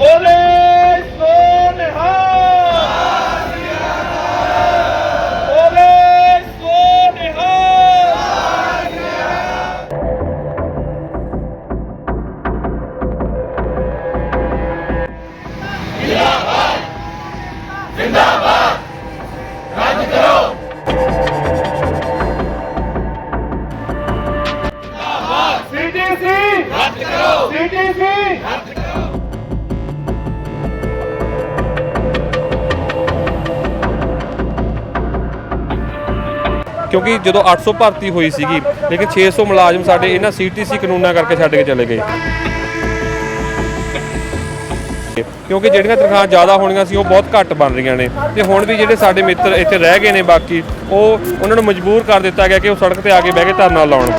Olé! ਕਿਉਂਕਿ ਜਦੋਂ 800 ਭਰਤੀ ਹੋਈ ਸੀਗੀ, ਲੇਕਿਨ 600 ਮੁਲਾਜ਼ਮ ਸਾਡੇ ਇਹਨਾਂ ਸੀਟੀਸੀ ਕਾਨੂੰਨਾਂ ਕਰਕੇ ਛੱਡ ਕੇ ਚਲੇ ਗਏ। ਕਿਉਂਕਿ ਜਿਹੜੀਆਂ ਤਨਖਾਹਾਂ ਜ਼ਿਆਦਾ ਹੋਣੀਆਂ ਸੀ, ਉਹ ਬਹੁਤ ਘੱਟ ਬਣ ਰਹੀਆਂ ਨੇ। ਤੇ ਹੁਣ ਵੀ ਜਿਹੜੇ ਸਾਡੇ ਮਿੱਤਰ ਇੱਥੇ ਰਹਿ ਗਏ ਨੇ ਬਾਕੀ, ਉਹ ਉਹਨਾਂ ਨੂੰ ਮਜਬੂਰ ਕਰ ਦਿੱਤਾ ਗਿਆ ਕਿ ਉਹ ਸੜਕ ਤੇ ਆ ਕੇ ਬਹਿ ਕੇ ਧਰਨਾ ਲਾਉਣ।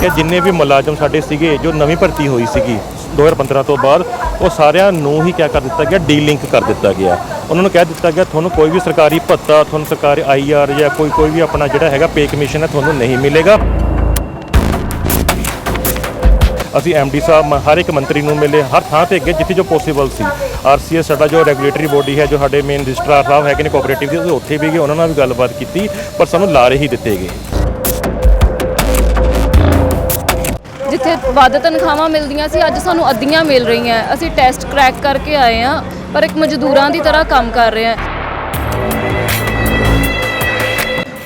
ਕਿ ਜਿੰਨੇ ਵੀ ਮੁਲਾਜ਼ਮ ਸਾਡੇ ਸੀਗੇ, ਜੋ ਨਵੀਂ ਭਰਤੀ ਹੋਈ ਸੀਗੀ 2015 ਤੋਂ ਬਾਅਦ, ਉਹ ਸਾਰਿਆਂ ਨੂੰ ਹੀ ਕਿਆ ਕਰ ਦਿੱਤਾ ਗਿਆ, ਡੀਲਿੰਕ ਕਰ ਦਿੱਤਾ ਗਿਆ। ਉਹਨਾਂ ਨੂੰ ਕਹਿ ਦਿੱਤਾ ਗਿਆ, ਤੁਹਾਨੂੰ ਕੋਈ ਵੀ ਸਰਕਾਰੀ ਭੱਤਾ, ਤੁਹਾਨੂੰ ਸਰਕਾਰੀ ਆਈਆਰ ਜਾਂ ਕੋਈ ਕੋਈ ਵੀ ਆਪਣਾ ਜਿਹੜਾ ਹੈਗਾ ਪੇ ਕਮਿਸ਼ਨ ਹੈ, ਤੁਹਾਨੂੰ ਨਹੀਂ ਮਿਲੇਗਾ। ਅਸੀਂ ਐਮਡੀ ਸਾਹਿਬ, ਮ- ਹਰ ਇੱਕ ਮੰਤਰੀ ਨੂੰ ਮਿਲੇ, ਹਰ ਥਾਂ ਤੇ ਅੱਗੇ ਜਿੱਥੇ ਜੋ ਪੋਸੀਬਲ ਸੀ। ਆਰਸੀਐਸ ਸਾਡਾ ਜੋ ਰੈਗੂਲੇਟਰੀ ਬੋਡੀ ਹੈ, ਜੋ ਸਾਡੇ ਮੇਨ ਰਜਿਸਟਰਾਰ ਸਾਹਿਬ ਹੈਗੇ ਨੇ ਕੋਆਪਰੇਟਿਵ ਦੇ ਉੱਥੇ ਵੀ ਗਏ, ਉਹਨਾਂ ਨਾਲ ਵੀ ਗੱਲਬਾਤ ਕੀਤੀ, ਪਰ ਸਾਨੂੰ ਲਾਰੇ ਹੀ ਦਿੱਤੇ ਗਏ। ਜਿੱਥੇ ਵੱਧ ਤਨਖਾਹਾਂ ਮਿਲਦੀਆਂ ਸੀ, ਅੱਜ ਸਾਨੂੰ ਅੱਧੀਆਂ ਮਿਲ ਰਹੀਆਂ। ਅਸੀਂ ਟੈਸਟ ਕ੍ਰੈਕ ਕਰਕੇ ਆਏ ਆ ਪਰ ਇੱਕ ਮਜ਼ਦੂਰਾਂ ਦੀ ਤਰ੍ਹਾਂ ਕੰਮ ਕਰ ਰਹੇ ਆ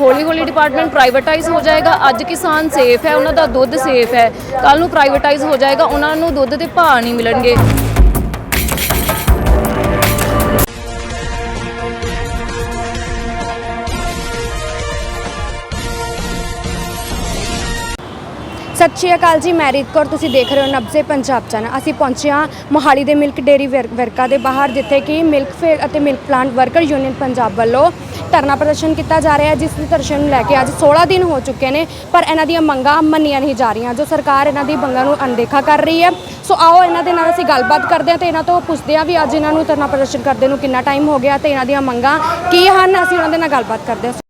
ਹੌਲੀ ਹੌਲੀ ਡਿਪਾਰਟਮੈਂਟ ਪ੍ਰਾਈਵੇਟਾਈਜ਼ ਹੋ ਜਾਏਗਾ। ਅੱਜ ਕਿਸਾਨ ਸੇਫ ਹੈ, ਉਹਨਾਂ ਦਾ ਦੁੱਧ ਸੇਫ ਹੈ। ਕੱਲ ਨੂੰ ਪ੍ਰਾਈਵੇਟਾਈਜ਼ ਹੋ ਜਾਏਗਾ, ਉਹਨਾਂ ਨੂੰ ਦੁੱਧ ਦੇ ਭਾਅ ਨਹੀਂ ਮਿਲਣਗੇ। ਸਤਿ ਸ਼੍ਰੀ ਅਕਾਲ ਜੀ, ਮੈਂ ਰੀਤ ਕੌਰ, ਤੁਸੀਂ ਦੇਖ ਰਹੇ ਹੋ ਨਬਜ਼ੇ ਪੰਜਾਬ ਚੈਨਲ ਅਸੀਂ ਪਹੁੰਚੇ ਹਾਂ ਮੋਹਾਲੀ ਦੇ ਮਿਲਕ ਡੇਰੀ ਵਰ- ਵਰਕਾ ਦੇ ਬਾਹਰ, ਜਿੱਥੇ ਕਿ ਮਿਲਕ ਫੇਅਰ ਅਤੇ milk plant worker union Punjab ਵੱਲੋਂ ਧਰਨਾ ਪ੍ਰਦਰਸ਼ਨ ਕੀਤਾ ਜਾ ਰਿਹਾ ਹੈ, ਜਿਸ ਦੇ ਦਰਸ਼ਨ ਨੂੰ ਲੈ ਕੇ ਅੱਜ 16 ਦਿਨ ਹੋ ਚੁੱਕੇ ਨੇ, ਪਰ ਇਹਨਾਂ ਦੀਆਂ ਮੰਗਾਂ ਮੰਨੀਆਂ ਨਹੀਂ ਜਾ ਰਹੀਆਂ, ਜੋ ਸਰਕਾਰ ਇਹਨਾਂ ਦੀ ਮੰਗਾਂ ਨੂੰ ਅਣਦੇਖਾ ਕਰ ਰਹੀ ਹੈ। ਸੋ ਆਓ ਇਹਨਾਂ ਦੇ ਨਾਲ ਅਸੀਂ ਗੱਲਬਾਤ ਕਰਦੇ ਹਾਂ ਤੇ ਇਹਨਾਂ ਤੋਂ ਪੁੱਛਦੇ ਹਾਂ ਵੀ ਅੱਜ ਇਹਨਾਂ ਨੂੰ ਧਰਨਾ ਪ੍ਰਦਰਸ਼ਨ ਕਰਦੇ ਨੂੰ ਕਿੰਨਾ ਟਾਈਮ ਹੋ ਗਿਆ ਤੇ ਇਹਨਾਂ ਦੀਆਂ ਮੰਗਾਂ ਕੀ ਹਨ, ਅਸੀਂ ਉਹਨਾਂ ਦੇ ਨਾਲ ਗੱਲਬਾਤ ਕਰਦੇ ਹਾਂ।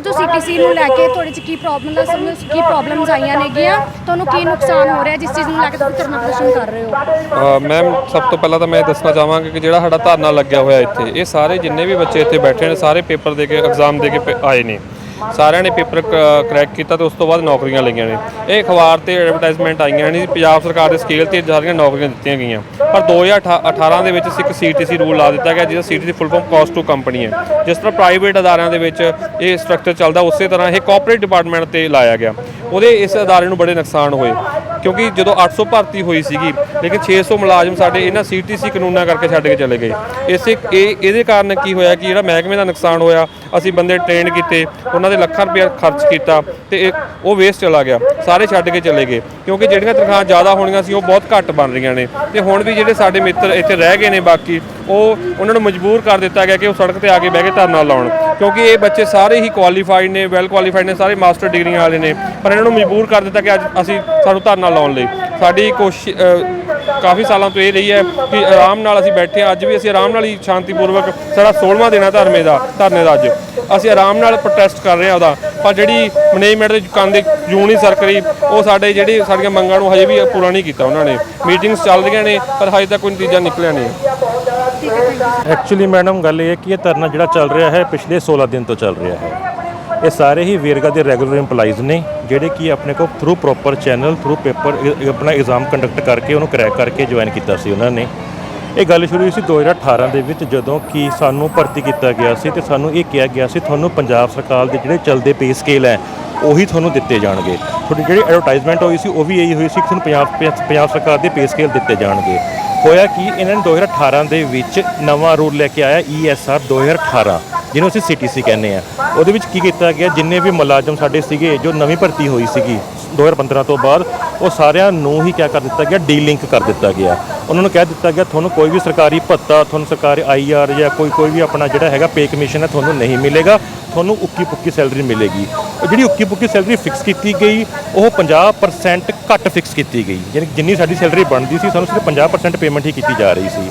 ਜੋ ਸੀਟੀਸੀ ਨੂੰ ਲੈ ਕੇ ਤੁਹਾਡੇ ਚ ਕੀ ਪ੍ਰੋਬਲਮ ਦਾ ਸਮਝ ਕੀ ਪ੍ਰੋਬਲਮਸ ਆਈਆਂ ਨੇਗੀਆਂ, ਤੁਹਾਨੂੰ ਕੀ ਨੁਕਸਾਨ ਹੋ ਰਿਹਾ, ਜਿਸ ਚੀਜ਼ ਨੂੰ ਲੈ ਕੇ ਤੁਸੀਂ ਧਰਨਾ ਪ੍ਰਦਰਸ਼ਨ ਕਰ ਰਹੇ ਹੋ? ਮੈਮ ਸਭ ਤੋਂ ਪਹਿਲਾਂ ਤਾਂ ਮੈਂ ਇਹ ਦੱਸਣਾ ਚਾਹਾਂਗਾ ਕਿ ਜਿਹੜਾ ਸਾਡਾ ਧਰਨਾ ਲੱਗਿਆ ਹੋਇਆ ਇੱਥੇ, ਇਹ ਸਾਰੇ ਜਿੰਨੇ ਵੀ ਬੱਚੇ ਇੱਥੇ ਬੈਠੇ ਨੇ, ਸਾਰੇ ਪੇਪਰ ਦੇ ਕੇ ਐਗਜ਼ਾਮ ਦੇ ਕੇ ਪ- ਆਏ ਨੇ। ਸਾਰਿਆਂ ਨੇ ਪੇਪਰ ਕਰੈਕ ਕੀਤਾ ਤੇ ਉਸ ਤੋਂ ਬਾਅਦ ਨੌਕਰੀਆਂ ਲਈਆਂ ਨੇ। ਇਹ ਅਖਬਾਰ ਤੇ ਐਡਵਰਟਾਈਜ਼ਮੈਂਟ ਆਈਆਂ ਨੇ, ਪੰਜਾਬ ਸਰਕਾਰ ਦੇ ਸਕੇਲ ਤੇ ਸਾਰੀਆਂ ਨੌਕਰੀਆਂ ਦਿੱਤੀਆਂ ਗਈਆਂ। ਪਰ 2018 ਦੇ ਵਿੱਚ ਇੱਕ ਸੀਟੀਸੀ ਰੂਲ ਲਾ ਦਿੱਤਾ ਗਿਆ, ਜਿਹਦਾ CTC full form cost to company ਹੈ। ਜਿਸ ਤਰ੍ਹਾਂ ਪ੍ਰਾਈਵੇਟ ਅਦਾਰਿਆਂ ਦੇ ਵਿੱਚ ਇਹ ਸਟਰਕਚਰ ਚੱਲਦਾ, ਉਸੇ ਤਰ੍ਹਾਂ ਇਹ ਕਾਰਪੋਰੇਟ ਡਿਪਾਰਟਮੈਂਟ ਤੇ ਲਾਇਆ ਗਿਆ। ਉਹਦੇ ਇਸ ਅਦਾਰੇ ਨੂੰ ਬੜੇ ਨੁਕਸਾਨ ਹੋਏ। ਕਿਉਂਕਿ ਜਦੋਂ 800 ਭਰਤੀ ਹੋਈ ਸੀਗੀ, ਲੇਕਿਨ 600 ਮੁਲਾਜ਼ਮ ਸਾਡੇ ਇਹਨਾਂ ਸੀਟੀਸੀ ਕਾਨੂੰਨਾਂ ਕਰਕੇ ਛੱਡ ਕੇ ਚਲੇ ਗਏ। ਇਸੇ ਇਹ, ਇਹਦੇ ਕਾਰਨ ਕੀ ਹੋਇਆ ਕਿ ਜਿਹੜਾ ਮਹਿਕਮੇ ਦਾ ਨੁਕਸਾਨ ਹੋਇਆ, ਅਸੀਂ ਬੰਦੇ ਟ੍ਰੇਨ ਕੀਤੇ, ਉਹਨਾਂ ਦੇ ਲੱਖਾਂ ਰੁਪਏ ਖਰਚ ਕੀਤਾ ਤੇ ਇਹ, ਉਹ ਵੇਸਟ ਚਲਾ ਗਿਆ, ਸਾਰੇ ਛੱਡ ਕੇ ਚਲੇ ਗਏ। ਕਿਉਂਕਿ ਜਿਹੜੀਆਂ ਤਨਖਾਹਾਂ ਜ਼ਿਆਦਾ ਹੋਣੀਆਂ ਸੀ, ਉਹ ਬਹੁਤ ਘੱਟ ਬਣ ਰਹੀਆਂ ਨੇ। ਤੇ ਹੁਣ ਵੀ ਜਿਹੜੇ ਸਾਡੇ ਮਿੱਤਰ ਇੱਥੇ ਰਹਿ ਗਏ ਨੇ ਬਾਕੀ, ਉਹ, ਉਹਨਾਂ ਨੂੰ ਮਜਬੂਰ ਕਰ ਦਿੱਤਾ ਗਿਆ ਕਿ ਉਹ ਸੜਕ ਤੇ ਆ ਕੇ ਬਹਿ ਕੇ ਧਰਨਾ ਲਾਉਣ। ਕਿਉਂਕਿ ਇਹ ਬੱਚੇ ਸਾਰੇ ਹੀ ਕੁਆਲੀਫਾਈਡ ਨੇ ਵੈਲ ਕੁਆਲੀਫਾਈਡ ਨੇ, ਸਾਰੇ ਮਾਸਟਰ ਡਿਗਰੀਆਂ ਵਾਲੇ ਨੇ। ਪਰ ਇਹਨਾਂ ਨੂੰ ਮਜਬੂਰ ਕਰ ਦਿੱਤਾ ਕਿ ਅੱਜ ਅਸੀਂ ਸਾਨੂੰ ਧਰਨਾ ਲਾਉਣ ਲਈ। ਸਾਡੀ ਕੋਸ਼ਿਸ਼ ਕਾਫੀ ਸਾਲਾਂ ਤੋਂ ਇਹ ਰਹੀ ਹੈ ਕਿ ਆਰਾਮ ਨਾਲ ਅਸੀਂ ਬੈਠੇ ਹਾਂ। ਅੱਜ ਵੀ ਅਸੀਂ ਆਰਾਮ ਨਾਲ ਹੀ ਸ਼ਾਂਤੀਪੂਰਵਕ ਸਾਡਾ 16ਵਾਂ ਦਿਨ ਹੈ ਧਰਨੇ ਦਾ ਧਰਨੇ ਦਾ ਅੱਜ। ਅਸੀਂ ਆਰਾਮ ਨਾਲ ਪ੍ਰੋਟੈਸਟ ਕਰ ਰਹੇ ਹਾਂ ਉਹਦਾ। ਪਰ ਜਿਹੜੀ ਮੈਨੇਜਮੈਂਟ ਦੇ ਕੰਨ ਦੇ ਜੂਨ ਹੀ ਸਰਕਰੀ ਉਹ ਸਾਡੇ ਜਿਹੜੀ ਸਾਡੀਆਂ ਮੰਗਾਂ ਨੂੰ ਹਜੇ ਵੀ ਪੂਰਾ ਨਹੀਂ ਕੀਤਾ ਉਹਨਾਂ ਨੇ। ਮੀਟਿੰਗਸ ਚੱਲ ਰਹੀਆਂ ਨੇ, ਪਰ ਹਜੇ ਤੱਕ ਕੋਈ ਨਤੀਜਾ ਨਿਕਲਿਆ ਨਹੀਂ। ਐਕਚੁਅਲੀ ਮੈਡਮ ਗੱਲ ਇਹ ਹੈ ਕਿ ਇਹ ਧਰਨਾ ਜਿਹੜਾ ਚੱਲ ਰਿਹਾ ਹੈ, ਪਿਛਲੇ 16 ਦਿਨ ਤੋਂ ਚੱਲ ਰਿਹਾ ਹੈ। ਇਹ ਸਾਰੇ ਹੀ ਵੇਰਗਾ ਦੇ ਰੈਗੂਲਰ EMPLOYEES ਨੇ। ਜਿਹੜੇ ਕਿ ਆਪਣੇ ਕੋਲ through proper channel through paper ਆਪਣਾ ਐਗਜ਼ਾਮ ਕੰਡਕਟ ਕਰਕੇ, ਉਹਨੂੰ ਕਰੈਕ ਕਰਕੇ ਜੁਆਇਨ ਕੀਤਾ ਸੀ ਉਹਨਾਂ ਨੇ। ਇਹ ਗੱਲ ਸ਼ੁਰੂ ਹੋਈ ਸੀ 2018 ਦੇ ਵਿੱਚ, ਜਦੋਂ ਕਿ ਸਾਨੂੰ ਭਰਤੀ ਕੀਤਾ ਗਿਆ ਸੀ ਤੇ ਸਾਨੂੰ ਇਹ ਕਿਹਾ ਗਿਆ ਸੀ, ਤੁਹਾਨੂੰ ਪੰਜਾਬ ਸਰਕਾਰ ਦੇ ਜਿਹੜੇ ਚੱਲਦੇ ਪੇ ਸਕੇਲ ਹੈ, ਉਹੀ ਤੁਹਾਨੂੰ ਦਿੱਤੇ ਜਾਣਗੇ। ਤੁਹਾਡੀ ਜਿਹੜੀ ਐਡਵਰਟਾਈਜ਼ਮੈਂਟ ਹੋਈ ਸੀ, ਉਹ ਵੀ ਇਹੀ ਹੋਈ ਸੀ ਕਿ ਤੁਹਾਨੂੰ ਪੰਜਾਬ ਪੰਜਾਬ ਸਰਕਾਰ ਦੇ ਪੇ ਸਕੇਲ ਦਿੱਤੇ ਜਾਣਗੇ। ਹੋਇਆ ਕਿ, ਇਹਨਾਂ ਨੇ 2018 ਦੇ ਵਿੱਚ ਨਵਾਂ ਰੂਲ ਲੈ ਕੇ ਆਇਆ ESR 2018 ਜਿਹਨੂੰ ਅਸੀਂ CTC ਕਹਿੰਦੇ ਆ। ਉਹਦੇ ਵਿੱਚ ਕੀ ਕੀਤਾ ਗਿਆ, ਜਿੰਨੇ ਵੀ ਮੁਲਾਜ਼ਮ ਸਾਡੇ ਸੀਗੇ, ਜੋ ਨਵੀਂ ਭਰਤੀ ਹੋਈ ਸੀਗੀ 2015 ਤੋਂ ਬਾਅਦ, ਉਹ ਸਾਰਿਆਂ ਨੂੰ ਹੀ ਕਿਆ ਕਰ ਦਿੱਤਾ ਗਿਆ ਡੀਲਿੰਕ ਕਰ ਦਿੱਤਾ ਗਿਆ। ਉਹਨਾਂ ਨੂੰ ਕਹਿ ਦਿੱਤਾ ਗਿਆ, ਤੁਹਾਨੂੰ ਕੋਈ ਵੀ ਸਰਕਾਰੀ ਭੱਤਾ, ਤੁਹਾਨੂੰ ਸਰਕਾਰੀ ਆਈਆਰ ਜਾਂ ਕੋਈ ਕੋਈ ਵੀ ਆਪਣਾ ਜਿਹੜਾ ਹੈਗਾ ਪੇ ਕਮਿਸ਼ਨ ਹੈ, ਤੁਹਾਨੂੰ ਨਹੀਂ ਮਿਲੇਗਾ। ਤੁਹਾਨੂੰ ਉੱਕੀ ਪੁੱਕੀ ਸੈਲਰੀ ਮਿਲੇਗੀ। ਉਹ ਜਿਹੜੀ ਉੱਕੀ ਪੁੱਕੀ ਸੈਲਰੀ ਫਿਕਸ ਕੀਤੀ ਗਈ, ਉਹ 50% ਘੱਟ ਫਿਕਸ ਕੀਤੀ ਗਈ। ਯਾਨੀ ਜਿੰਨੀ ਸਾਡੀ ਸੈਲਰੀ ਬਣਦੀ ਸੀ, ਸਾਨੂੰ ਸਿਰਫ 50% ਪੇਮੈਂਟ ਹੀ ਕੀਤੀ ਜਾ ਰਹੀ ਸੀ।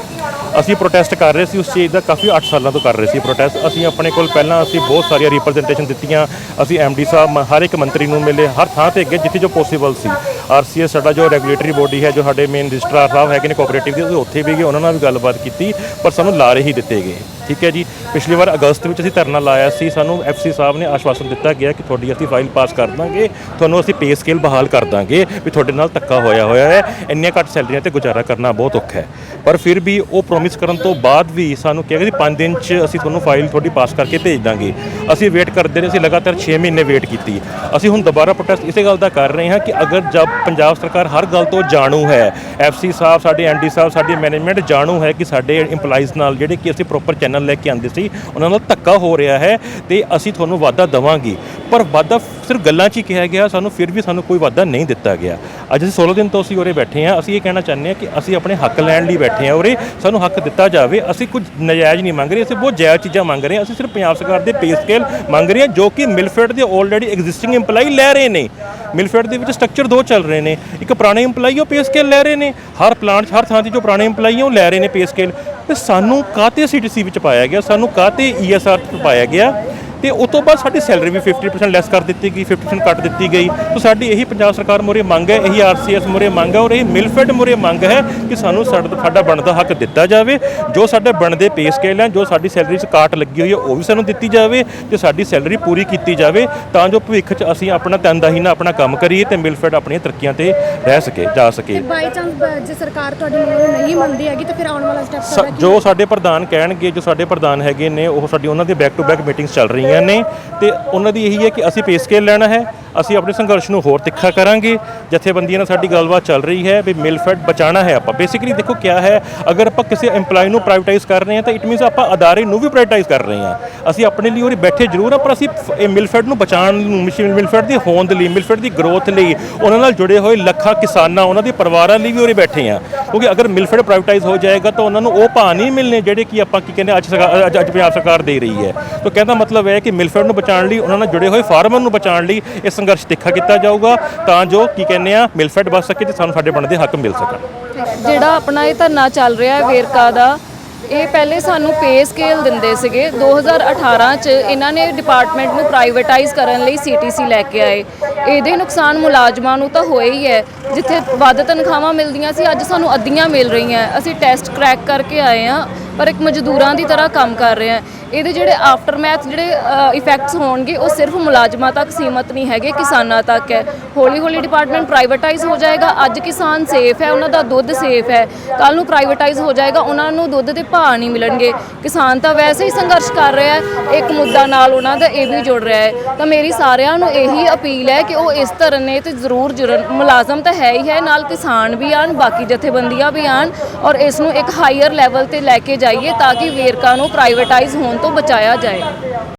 ਅਸੀਂ ਪ੍ਰੋਟੈਸਟ ਕਰ ਰਹੇ ਸੀ ਉਸ ਚੀਜ਼ ਦਾ ਕਾਫੀ 8 ਸਾਲਾਂ ਤੋਂ ਕਰ ਰਹੇ ਸੀ ਪ੍ਰੋਟੈਸਟ ਅਸੀਂ ਆਪਣੇ ਕੋਲ ਪਹਿਲਾਂ ਅਸੀਂ ਬਹੁਤ ਸਾਰੀਆਂ ਰਿਪਰੈਜ਼ੈਂਟੇਸ਼ਨ ਦਿੱਤੀਆਂ। ਅਸੀਂ ਐਮਡੀ ਸਾਹਿਬ, ਮ- ਹਰ ਇੱਕ ਮੰਤਰੀ ਨੂੰ ਮਿਲੇ, ਹਰ ਥਾਂ ਤੇ ਅੱਗੇ ਜਿੱਥੇ ਜੋ ਪੋਸੀਬਲ ਸੀ। ਆਰਸੀਐਸ ਸਾਡਾ ਜੋ ਰੈਗੂਲੇਟਰੀ ਬੋਡੀ ਹੈ, ਜੋ ਸਾਡੇ ਮੇਨ ਰਜਿਸਟਰਾਰ ਸਾਹਿਬ ਹੈਗੇ ਨੇ ਕੋਆਪਰੇਟਿਵ ਦੇ ਉੱਥੇ ਵੀ ਗਏ, ਉਹਨਾਂ ਨਾਲ ਵੀ ਗੱਲਬਾਤ ਕੀਤੀ, ਪਰ ਸਾਨੂੰ ਲਾਰੇ ਹੀ ਦਿੱਤੇ ਗਏ। ਠੀਕ ਹੈ ਜੀ, ਪਿਛਲੀ ਵਾਰ ਅਗਸਤ ਵਿੱਚ ਅਸੀਂ ਧਰਨਾ ਲਾਇਆ ਸੀ, ਸਾਨੂੰ ਐਫਸੀ ਸਾਹਿਬ ਨੇ ਆਸ਼ਵਾਸਨ ਦਿੱਤਾ ਗਿਆ ਕਿ ਤੁਹਾਡੀ ਅਸੀਂ ਫਾਈਲ ਪਾਸ ਕਰ ਦਾਂਗੇ, ਤੁਹਾਨੂੰ ਅਸੀਂ ਪੇ ਸਕੇਲ ਬਹਾਲ ਕਰ ਦਾਂਗੇ ਵੀ ਤੁਹਾਡੇ ਨਾਲ ਧੱਕਾ ਹੋਇਆ ਹੋਇਆ ਹੈ, ਇੰਨੀਆਂ ਘੱਟ ਸੈਲਰੀਆਂ ਤੇ ਗੁਜ਼ਾਰਾ ਕਰਨਾ ਬਹੁਤ ਔਖਾ ਹੈ। ਪਰ ਫਿਰ ਵੀ ਉਹ ਪ੍ਰੋਮਿਸ ਕਰਨ ਤੋਂ ਬਾਅਦ ਵੀ ਸਾਨੂੰ ਕਿਹਾ ਕਿ 5 ਦਿਨ 'ਚ ਅਸੀਂ ਤੁਹਾਨੂੰ ਫਾਈਲ ਤੁਹਾਡੀ ਪਾਸ ਕਰਕੇ ਭੇਜ ਦਾਂਗੇ। ਅਸੀਂ ਵੇਟ ਕਰਦੇ ਰਹੇ, ਅਸੀਂ ਲਗਾਤਾਰ 6 ਮਹੀਨੇ ਵੇਟ ਕੀਤੀ। ਅਸੀਂ ਹੁਣ ਦੁਬਾਰਾ ਪ੍ਰੋਟੈਸਟ ਇਸੇ ਗੱਲ ਦਾ ਕਰ ਰਹੇ ਹਾਂ ਕਿ ਅਗਰ ਜਦ ਪੰਜਾਬ ਸਰਕਾਰ ਹਰ ਗੱਲ ਤੋਂ ਜਾਣੂ ਹੈ ਐਫਸੀ ਸਾਹਿਬ, ਸਾਡੇ ਐਨਡੀ ਸਾਹਿਬ, ਸਾਡੀ ਮੈਨੇਜਮੈਂਟ ਜਾਣੂ ਹੈ ਕਿ ਸਾਡੇ EMPLOYEES ਨਾਲ ਜਿਹੜੇ ਕਿ ਅਸੀਂ ਪ੍ਰੋਪਰ ਚੈਨਲ ਲੈ ਕੇ ਆਂਦੇ ਸੀ, ਉਹਨਾਂ ਨਾਲ ਧੱਕਾ ਹੋ ਰਿਹਾ ਹੈ ਤੇ ਅਸੀਂ ਤੁਹਾਨੂੰ ਵਾਅਦਾ ਦੇਵਾਂਗੇ। ਪਰ ਵਾਅਦਾ ਸਿਰਫ ਗੱਲਾਂ 'ਚ ਹੀ ਕਿਹਾ ਗਿਆ, ਸਾਨੂੰ ਫਿਰ ਵੀ ਸਾਨੂੰ ਕੋਈ ਵਾਅਦਾ ਨਹੀਂ ਦਿੱਤਾ ਗਿਆ। ਅੱਜ ਅਸੀਂ 16 ਦਿਨ ਤੋਂ ਅਸੀਂ ਉਰੇ ਬੈਠੇ ਹਾਂ, ਅਸੀਂ ਇਹ ਕਹਿਣਾ ਚਾਹੁੰਦੇ ਹਾਂ ਕਿ ਅਸੀਂ ਆਪਣੇ ਹੱਕ ਲੈਣ ਲਈ ਬੈਠੇ ਹਾਂ ਉਰੇ, ਸਾਨੂੰ ਹੱਕ ਦਿੱਤਾ ਜਾਵੇ, ਅਸੀਂ ਕੁਝ ਨਜਾਇਜ਼ ਨਹੀਂ ਮੰਗ ਰਹੇ, ਅਸੀਂ ਬਹੁਤ ਜਾਇਜ਼ ਚੀਜ਼ਾਂ ਮੰਗ ਰਹੇ ਹਾਂ, ਅਸੀਂ ਸਿਰਫ ਪੰਜਾਬ ਸਰਕਾਰ ਦੇ ਪੇ ਸਕੇਲ ਮੰਗ ਰਹੇ ਹਾਂ, ਜੋ ਕਿ ਮਿਲਫੈਡ ਦੇ ਆਲਰੇਡੀ ਐਗਜ਼ਿਸਟਿੰਗ EMPLOYE ਲੈ ਰਹੇ ਨੇ। ਮਿਲਫੈਡ ਦੇ ਵਿੱਚ ਸਟਰਕਚਰ ਦੋ ਚੱਲ ਰਹੇ ਨੇ, ਇੱਕ ਪੁਰਾਣੇ EMPLOYE ਉਹ ਪੇ ਸਕੇਲ ਲੈ ਰਹੇ ਨੇ, ਹਰ ਪਲਾਂਟ 'ਚ ਹਰ ਥਾਂ ਤੇ ਜੋ ਪੁਰਾਣੇ EMPLOYE ਆ, ਉਹ ਲੈ ਰਹੇ ਨੇ ਪੇ ਸਕੇਲ ਤੇ ਸਾਨੂੰ ਕਾਤੇ ਸੀਟੀਸੀ ਵਿੱਚ ਪਾਇਆ ਗਿਆ। ਸਾਨੂੰ ਕਾਤੇ ESR ਚ ਪਾਇਆ ਗਿਆ? ਤੇ ਉਸ ਤੋਂ ਬਾਅਦ ਸਾਡੀ ਸੈਲਰੀ ਵੀ 50% ਲੈਸ ਕਰ ਦਿੱਤੀ ਗਈ 50% ਕੱਟ ਦਿੱਤੀ ਗਈ। ਸੋ ਸਾਡੀ ਇਹੀ ਪੰਜਾਬ ਸਰਕਾਰ ਮੁਰੇ ਮੰਗ ਹੈ ਇਹੀ ਆਰਸੀਐਸ ਮੁਰੇ ਮੰਗ ਹੈ ਔਰ ਇਹ ਮਿਲਫੈਡ ਮੁਰੇ ਮੰਗ ਹੈ ਕਿ ਸਾਨੂੰ ਸਾਡਾ ਸਾਡਾ ਬਣਦਾ ਹੱਕ ਦਿੱਤਾ ਜਾਵੇ। ਜੋ ਸਾਡੇ ਬਣਦੇ ਪੇ ਸਕੇਲ ਹੈ ਜੋ ਸਾਡੀ ਸੈਲਰੀ 'ਚ ਕਾਟ ਲੱਗੀ ਹੋਈ ਹੈ ਉਹ ਵੀ ਸਾਨੂੰ ਦਿੱਤੀ ਜਾਵੇ ਤੇ ਸਾਡੀ ਸੈਲਰੀ ਪੂਰੀ ਕੀਤੀ ਜਾਵੇ ਤਾਂ ਜੋ ਭਵਿੱਖ 'ਚ ਅਸੀਂ ਆਪਣਾ ਤਨਦਾਹੀਨਾ ਆਪਣਾ ਕੰਮ ਕਰੀਏ ਤੇ ਮਿਲਫੈਡ ਆਪਣੀਆਂ ਤਰੱਕੀਆਂ ਤੇ ਰਹਿ ਸਕੇ ਜਾ ਸਕੇ। ਬਾਈ ਚਾਂਸ ਜੇ ਸਰਕਾਰ ਤੁਹਾਡੀ ਮੰਗ ਨੂੰ ਨਹੀਂ ਮੰਨਦੀ ਹੈਗੀ ਤਾਂ ਫਿਰ ਆਉਣ ਵਾਲਾ ਸਟੈਪ ਸ- ਜੋ ਸਾਡੇ ਪ੍ਰਧਾਨ ਕਹਿਣਗੇ ਜੋ ਸਾਡੇ ਪ੍ਰਧਾਨ ਹੈਗੇ ਨੇ ਉਹ ਸਾਡੀ ਉਹਨਾਂ ਦੀ ਬੈਕ ਟੂ ਬੈਕ ਮੀਟਿੰਗਸ ਚੱਲ ਰਹੀਆਂ ਨੇ ਤੇ ਉਹਨਾਂ ਦੀ ਇਹੀ ਹੈ ਕਿ ਅਸੀਂ ਪੇ ਸਕੇਲ ਲੈਣਾ ਹੈ ਅਸੀਂ ਆਪਣੇ ਸੰਘਰਸ਼ ਨੂੰ ਹੋਰ ਤਿੱਖਾ ਕਰਾਂਗੇ। ਜਥੇਬੰਦੀਆਂ ਨਾਲ ਸਾਡੀ ਗੱਲਬਾਤ ਚੱਲ ਰਹੀ ਹੈ ਵੀ ਮਿਲਫੈਡ ਬਚਾਣਾ ਹੈ ਆਪਾਂ। ਬੇਸਿਕਲੀ ਦੇਖੋ ਕਿਆ ਹੈ, ਅਗਰ ਆਪਾਂ ਕਿਸੇ EMPLOYE ਨੂੰ ਪ੍ਰਾਈਵੇਟਾਈਜ਼ ਕਰ ਰਹੇ ਹਾਂ ਤਾਂ ਇਟ ਮੀਨਸ ਆਪਾਂ ਅਦਾਰੇ ਨੂੰ ਵੀ ਪ੍ਰਾਈਵੇਟਾਈਜ਼ ਕਰ ਰਹੇ ਹਾਂ। ਅਸੀਂ ਆਪਣੇ ਲਈ ਉਰੇ ਬੈਠੇ ਜ਼ਰੂਰ ਹਾਂ, ਪਰ ਅਸੀਂ ਇਹ ਮਿਲਫੈਡ ਨੂੰ ਬਚਾਉਣ ਨੂੰ ਮਿਸ਼ਨ ਮਿਲਫੈਡ ਦੀ ਹੋਂਦ ਲਈ ਮਿਲਫੈਡ ਦੀ ਗਰੋਥ ਲਈ, ਉਹਨਾਂ ਨਾਲ ਜੁੜੇ ਹੋਏ ਲੱਖਾਂ ਕਿਸਾਨਾਂ, ਉਹਨਾਂ ਦੇ ਪਰਿਵਾਰਾਂ ਲਈ ਵੀ ਉਰੇ ਬੈਠੇ ਹਾਂ। ਕਿਉਂਕਿ ਅਗਰ ਮਿਲਫੈਡ ਪ੍ਰਾਈਵੇਟਾਈਜ਼ ਹੋ ਜਾਏਗਾ ਤਾਂ ਉਹਨਾਂ ਨੂੰ ਉਹ ਭਾਅ ਨਹੀਂ ਮਿਲਨੇ ਜਿਹੜੇ ਕਿ ਆਪਾਂ ਕੀ ਕਹਿੰਦੇ ਅੱਜ ਸਰਕਾਰ ਅੱਜ- ਅੱਜ ਪੰਜਾਬ ਸਰਕਾਰ ਦੇ ਰਹੀ ਹੈ। ਤਾਂ ਕਹਿੰਦਾ ਮਤਲਬ ਹੈ ਕਿ ਮਿਲਫੈਡ ਨੂੰ ਬਚਾਉਣ ਲਈ, ਉਹਨਾਂ ਨਾਲ ਜੁੜੇ ਹੋਏ ਫਾਰਮਰ ਨੂੰ ਬਚਾਉਣ ਲਈ ਇਹ ਸੰਘਰਸ਼ ਤਿੱਖਾ ਕੀਤਾ ਜਾਊਗਾ, ਤਾਂ ਜੋ ਕੀ ਕਹਿੰਦੇ ਆ ਮਿਲਫੈਡ ਬਚ ਸਕੇ ਤੇ ਸਾਨੂੰ ਸਾਡੇ ਬਣਦੇ ਹੱਕ ਮਿਲ ਸਕਣ। ਜਿਹੜਾ ਆਪਣਾ ਇਹ ਧਰਨਾ ਚੱਲ ਰਿਹਾ ਹੈ ਵੇਰਕਾ ਦਾ, ਇਹ ਪਹਿਲੇ ਸਾਨੂੰ ਪੇ ਸਕੇਲ ਦਿੰਦੇ ਸੀਗੇ। 2018 ਚ ਇਹਨਾਂ ਨੇ ਡਿਪਾਰਟਮੈਂਟ ਨੂੰ ਪ੍ਰਾਈਵੇਟਾਈਜ਼ ਕਰਨ ਲਈ ਸੀਟੀਸੀ ਲੈ ਕੇ ਆਏ। ਇਹਦੇ ਨੁਕਸਾਨ ਮੁਲਾਜ਼ਮਾਂ ਨੂੰ ਤਾਂ ਹੋਏ ਹੀ ਹੈ। ਜਿੱਥੇ ਵੱਧ ਤਨਖਾਹਾਂ ਮਿਲਦੀਆਂ ਸੀ, ਅੱਜ ਸਾਨੂੰ ਅੱਧੀਆਂ ਮਿਲ ਰਹੀਆਂ। ਅਸੀਂ ਟੈਸਟ ਕ੍ਰੈਕ ਕਰਕੇ ਆਏ ਆ ਪਰ ਇੱਕ ਮਜ਼ਦੂਰਾਂ ਦੀ ਤਰ੍ਹਾਂ ਕੰਮ ਕਰ ਰਹੇ ਆ ਇਹਦੇ ਜਿਹੜੇ ਆਫਟਰ ਮੈਥ ਜਿਹੜੇ ਇਫੈਕਟਸ ਹੋਣਗੇ, ਉਹ ਸਿਰਫ ਮੁਲਾਜ਼ਮਾਂ ਤੱਕ ਸੀਮਤ ਨਹੀਂ ਹੈਗੇ, ਕਿਸਾਨਾਂ ਤੱਕ ਹੈ। ਹੌਲੀ ਹੌਲੀ ਡਿਪਾਰਟਮੈਂਟ ਪ੍ਰਾਈਵੇਟਾਈਜ਼ ਹੋ ਜਾਏਗਾ। ਅੱਜ ਕਿਸਾਨ ਸੇਫ ਹੈ, ਉਹਨਾਂ ਦਾ ਦੁੱਧ ਸੇਫ ਹੈ। ਕੱਲ ਨੂੰ ਪ੍ਰਾਈਵੇਟਾਈਜ਼ ਹੋ ਜਾਏਗਾ, ਉਹਨਾਂ ਨੂੰ ਦੁੱਧ ਦੇ ਭਾਅ ਨਹੀਂ ਮਿਲਣਗੇ। ਕਿਸਾਨ ਤਾਂ ਵੈਸੇ ਹੀ ਸੰਘਰਸ਼ ਕਰ ਰਿਹਾ ਹੈ, ਇੱਕ ਮੁੱਦਾ ਨਾਲ ਉਹਨਾਂ ਦਾ ਇਹ ਵੀ ਜੁੜ ਰਿਹਾ ਹੈ। ਤਾਂ ਮੇਰੀ ਸਾਰਿਆਂ ਨੂੰ ਇਹੀ ਅਪੀਲ ਹੈ ਕਿ ਉਹ ਇਸ ਧਰਨੇ ਤੇ ਜ਼ਰੂਰ ਜੁੜਨ। ਮੁਲਾਜ਼ਮ ਤਾਂ ਹੈ ਹੀ ਹੈ, ਨਾਲ ਕਿਸਾਨ ਵੀ ਆਣ ਬਾਕੀ ਜਥੇਬੰਦੀਆਂ ਵੀ ਆਣ ਔਰ ਇਸ ਨੂੰ ਇੱਕ ਹਾਈਅਰ ਲੈਵਲ ਤੇ ਲੈ ਕੇ ਜਾਈਏ ਤਾਂ ਕਿ ਵੇਰਕਾ ਨੂੰ ਪ੍ਰਾਈਵੇਟਾਈਜ਼ ਹੋਣ ਤੋਂ ਬਚਾਇਆ ਜਾਏ।